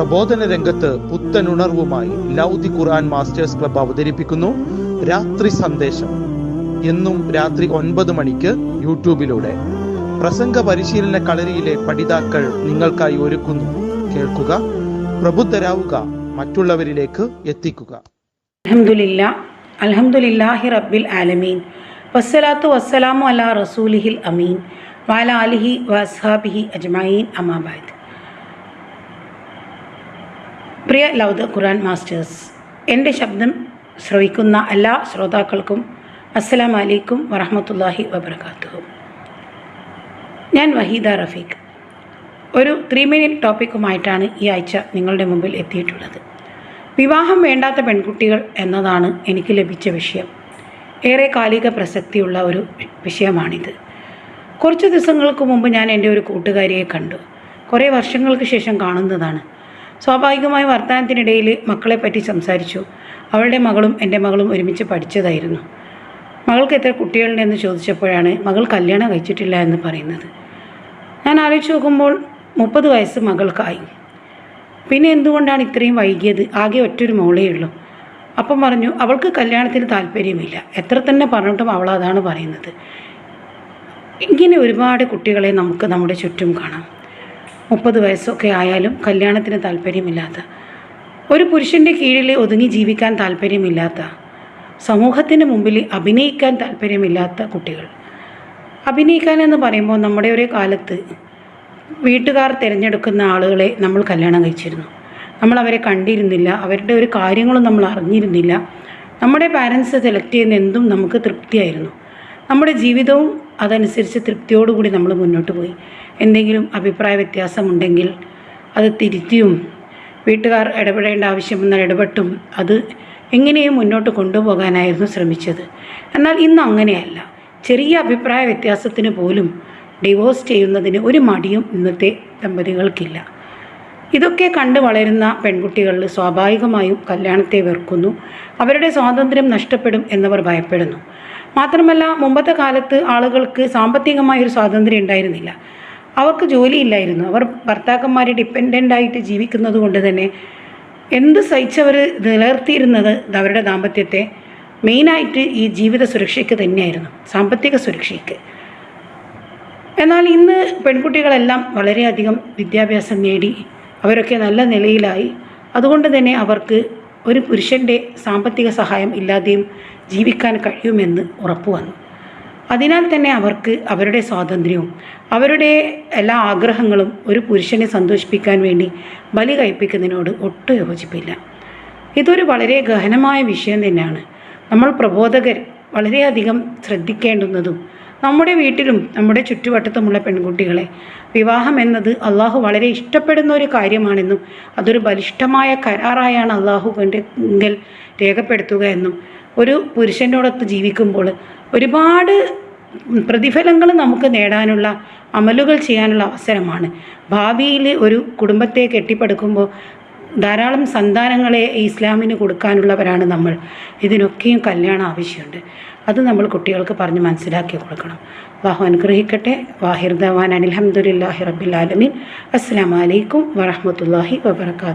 പ്രബോധന രംഗത്ത് പുത്തനുണർവുമായി ലൗദി ഖുർആൻ masters club അവതരിപ്പിക്കുന്നു രാത്രി സന്ദേശം. എന്നും രാത്രി ഒൻപത് മണിക്ക് യൂട്യൂബിലൂടെ. പ്രസംഗ പരിശീലന കളരിയിലെ പഠിതാക്കൾ നിങ്ങൾക്കായി ഒരുക്കുന്നു. കേൾക്കുക പ്രബുദ്ധരാവുക മറ്റുള്ളവരിലേക്ക് എത്തിക്കുക. അൽഹംദുലില്ലാ അൽഹംദുലില്ലാഹി റബ്ബിൽ ആലമീൻ. വസ്സലാത്തു വസ്സലാമു അലാ റസൂലിഹിൽ അമീൻ. വാല അലിഹി വസ്ഹാബിഹി അജ്മഈൻ അമാബാദ് പ്രിയ ലൗദ ഖുറാൻ മാസ്റ്റേഴ്സ് എന്റെ ശബ്ദം ശ്രവിക്കുന്ന എല്ലാ ശ്രോതാക്കൾക്കും അസ്സലാം അലൈക്കും വറഹമത്തല്ലാഹി വബർക്കാത്തു ഞാൻ വഹീദ റഫീഖ്. ഒരു ത്രീ മിനിറ്റ് ടോപ്പിക്കുമായിട്ടാണ് ഈ ആഴ്ച നിങ്ങളുടെ മുമ്പിൽ എത്തിയിട്ടുള്ളത്. വിവാഹം വേണ്ടാത്ത പെൺകുട്ടികൾ എന്നതാണ് എനിക്ക് ലഭിച്ച വിഷയം. ഏറെ കാലിക പ്രസക്തിയുള്ള ഒരു വിഷയമാണിത്. കുറച്ച് ദിവസങ്ങൾക്ക് മുമ്പ് ഞാൻ എന്റെ ഒരു കൂട്ടുകാരിയെ കണ്ടു. കുറേ വർഷങ്ങൾക്ക് ശേഷം കാണുന്നതാണ്. സ്വാഭാവികമായി വർത്തമാനത്തിനിടയിൽ മക്കളെ പറ്റി സംസാരിച്ചു. അവളുടെ മകളും എന്റെ മകളും ഒരുമിച്ച് പഠിച്ചതായിരുന്നു. മകൾക്ക് എത്ര കുട്ടികളുണ്ടെന്ന് ചോദിച്ചപ്പോഴാണ് മകൾ കല്യാണം കഴിച്ചിട്ടില്ല എന്ന് പറയുന്നത്. ഞാൻ ആലോചിച്ച് നോക്കുമ്പോൾ മുപ്പത് വയസ്സ് മകൾക്കായി. പിന്നെ എന്തുകൊണ്ടാണ് ഇത്രയും വൈകിയത്? ആകെ ഒറ്റൊരു മോളേ ഉള്ളൂ. അപ്പം പറഞ്ഞു അവൾക്ക് കല്യാണത്തിന് താല്പര്യമില്ല. എത്ര തന്നെ പറഞ്ഞിട്ടും അവൾ അതാണ് പറയുന്നത്. ഇങ്ങനെ ഒരുപാട് കുട്ടികളെ നമുക്ക് നമ്മുടെ ചുറ്റും കാണാം. മുപ്പത് വയസ്സൊക്കെ ആയാലും കല്യാണത്തിന് താല്പര്യമില്ലാത്ത. ഒരു പുരുഷന്റെ കീഴിൽ ഒതുങ്ങി ജീവിക്കാൻ താല്പര്യമില്ലാത്ത. സമൂഹത്തിന് മുമ്പിൽ അഭിനയിക്കാൻ താല്പര്യമില്ലാത്ത കുട്ടികൾ. അഭിനയിക്കാൻ എന്ന് പറയുമ്പോൾ നമ്മുടെ ഒരു കാലത്ത് വീട്ടുകാർ തിരഞ്ഞെടുക്കുന്ന ആളുകളെ നമ്മൾ കല്യാണം കഴിച്ചിരുന്നു. നമ്മൾ അവരെ കണ്ടിരുന്നില്ല. അവരുടെ ഒരു കാര്യങ്ങളും നമ്മൾ അറിഞ്ഞിരുന്നില്ല. നമ്മുടെ പാരൻസ് സെലക്ട് ചെയ്യുന്ന എന്തും നമുക്ക് തൃപ്തിയായിരുന്നു. നമ്മുടെ ജീവിതവും അതനുസരിച്ച് തൃപ്തിയോടുകൂടി നമ്മൾ മുന്നോട്ട് പോയി. എന്തെങ്കിലും അഭിപ്രായ വ്യത്യാസമുണ്ടെങ്കിൽ അത് തിരുത്തിയും വീട്ടുകാർ ഇടപെടേണ്ട ആവശ്യമെന്നാൽ ഇടപെട്ടും അത് എങ്ങനെയും മുന്നോട്ട് കൊണ്ടുപോകാനായിരുന്നു ശ്രമിച്ചത്. എന്നാൽ ഇന്ന് അങ്ങനെയല്ല. ചെറിയ അഭിപ്രായ വ്യത്യാസത്തിന് പോലും ഡിവോഴ്സ് ചെയ്യുന്നതിന് ഒരു മടിയും ഇന്നത്തെ ദമ്പതികൾക്കില്ല. ഇതൊക്കെ കണ്ട് വളരുന്ന പെൺകുട്ടികളിൽ സ്വാഭാവികമായും കല്യാണത്തെ വെറുക്കുന്നു. അവരുടെ സ്വാതന്ത്ര്യം നഷ്ടപ്പെടും എന്നവർ ഭയപ്പെടുന്നു. മാത്രമല്ല മുമ്പത്തെ കാലത്ത് ആളുകൾക്ക് സാമ്പത്തികമായ ഒരു സ്വാതന്ത്ര്യം ഉണ്ടായിരുന്നില്ല. അവർക്ക് ജോലിയില്ലായിരുന്നു അവർ ഭർത്താക്കന്മാരെ ഡിപ്പെൻഡന്റ് ആയിട്ട് ജീവിക്കുന്നത് കൊണ്ട് തന്നെ എന്ത് സഹിച്ചവർ നിലനിർത്തിയിരുന്നത് അവരുടെ ദാമ്പത്യത്തെ മെയിനായിട്ട് ഈ ജീവിത സുരക്ഷയ്ക്ക് തന്നെയായിരുന്നു. സാമ്പത്തിക സുരക്ഷയ്ക്ക്. എന്നാൽ ഇന്ന് പെൺകുട്ടികളെല്ലാം വളരെയധികം വിദ്യാഭ്യാസം നേടി അവരൊക്കെ നല്ല നിലയിലായി. അതുകൊണ്ട് തന്നെ അവർക്ക് ഒരു പുരുഷന്റെ സാമ്പത്തിക സഹായം ഇല്ലാതെയും ജീവിക്കാൻ കഴിയുമെന്ന് ഉറപ്പു വന്നു അതിനാൽ തന്നെ അവർക്ക് അവരുടെ സ്വാതന്ത്ര്യവും അവരുടെ എല്ലാ ആഗ്രഹങ്ങളും ഒരു പുരുഷനെ സന്തോഷിപ്പിക്കാൻ വേണ്ടി ബലി കഴിപ്പിക്കുന്നതിനോട് ഒട്ടും യോജിപ്പില്ല. ഇതൊരു വളരെ ഗഹനമായ വിഷയം തന്നെയാണ്. നമ്മൾ പ്രബോധകർ വളരെയധികം ശ്രദ്ധിക്കേണ്ടുന്നതും നമ്മുടെ വീട്ടിലും നമ്മുടെ ചുറ്റുവട്ടത്തുമുള്ള പെൺകുട്ടികളെ വിവാഹം എന്നത് അള്ളാഹു വളരെ ഇഷ്ടപ്പെടുന്ന ഒരു കാര്യമാണെന്നും അതൊരു ബലിഷ്ഠമായ കരാറായാണ് അള്ളാഹു കണ്ടെങ്കിൽ രേഖപ്പെടുത്തുക എന്നും ഒരു പുരുഷനോടൊത്ത് ജീവിക്കുമ്പോൾ ഒരുപാട് പ്രതിഫലങ്ങൾ നമുക്ക് നേടാനുള്ള അമലുകൾ ചെയ്യാനുള്ള അവസരമാണ്. ഭാവിയിൽ ഒരു കുടുംബത്തെ കെട്ടിപ്പടുക്കുമ്പോൾ ധാരാളം സന്താനങ്ങളെ ഇസ്ലാമിന് കൊടുക്കാനുള്ളവരാണ് നമ്മൾ. ഇതിനൊക്കെയും കല്യാണം ആവശ്യമുണ്ട്. അത് നമ്മൾ കുട്ടികൾക്ക് പറഞ്ഞ് മനസ്സിലാക്കി കൊടുക്കണം. അള്ളാഹു അനുഗ്രഹിക്കട്ടെ. വാഹിർ ദവാൻ അനിൽഹമുല്ലാഹി റബ്ബിൽ ആലമീൻ. അസ്സാം വലൈക്കും വറഹമത്തല്ലാഹി വബർക്കാത്തു